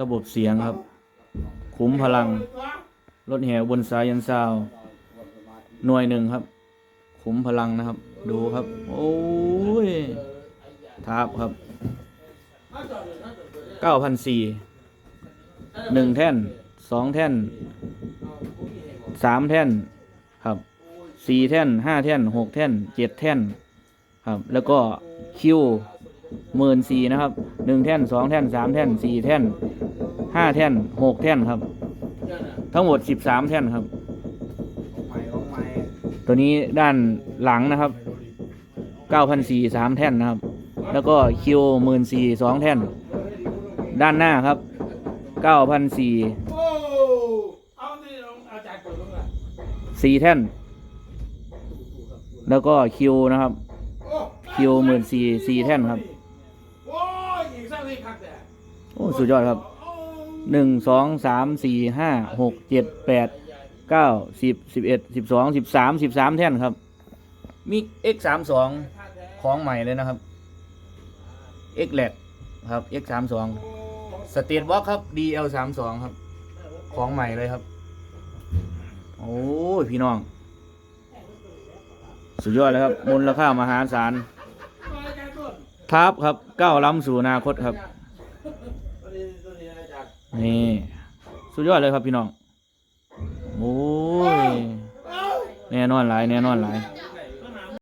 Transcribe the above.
ระบบเสียงครับ คุ้มพลัง รถแห่บนสายยันซาว หน่วยหนึ่งครับ คุ้มพลังนะครับ ดูครับ โอ้ยทับครับเก้าพันสี่หนึ่งแท่นสองแท่นสามแท่นครับสี่แท่นห้าแท่นหกแท่นเจ็ดแท่นครับ แล้วก็คิว หมื่นสี่นะครับหนึ่งแท่นสองแท่นสามแท่นสี่แท่นห้าแท่นหกแท่นครับ ทั้งหมดสิบสามแท่นครับ ตัวนี้ด้านหลังนะครับ9,400สามแท่นนะครับ แล้วก็คิวหมื่นสี่สองแท่น ด้านหน้าครับ9,400โอ้าที่เอาจากเปิดลงอ่สี่แท่น แล้วก็คิวนะครับคิวหมื่นสี่สี่แท่นครับ โอ้สุดยอดครับหนึ่งสองสามสี่ห้าหกเจ็ดแปดเก้าสิบสิบเอ็ดสิบสองสิบสามสิบสามแท่นครับมี X สามสองของใหม่เลยนะครับ X l e d ครับ X สามสองสเตทบ็อกครับ DL สามสองครับ ของใหม่เลยครับ โอ้พี่น้อง สุดยอดเลยครับมูลค่ามหาศาลมาจากต้น ทับครับก้าวล้ำสู่อนาคตครับ นี่สุดยอดเลยครับพี่น้อง โอ้ยเอ้าแน่นอนหลายแน่นอนหลาย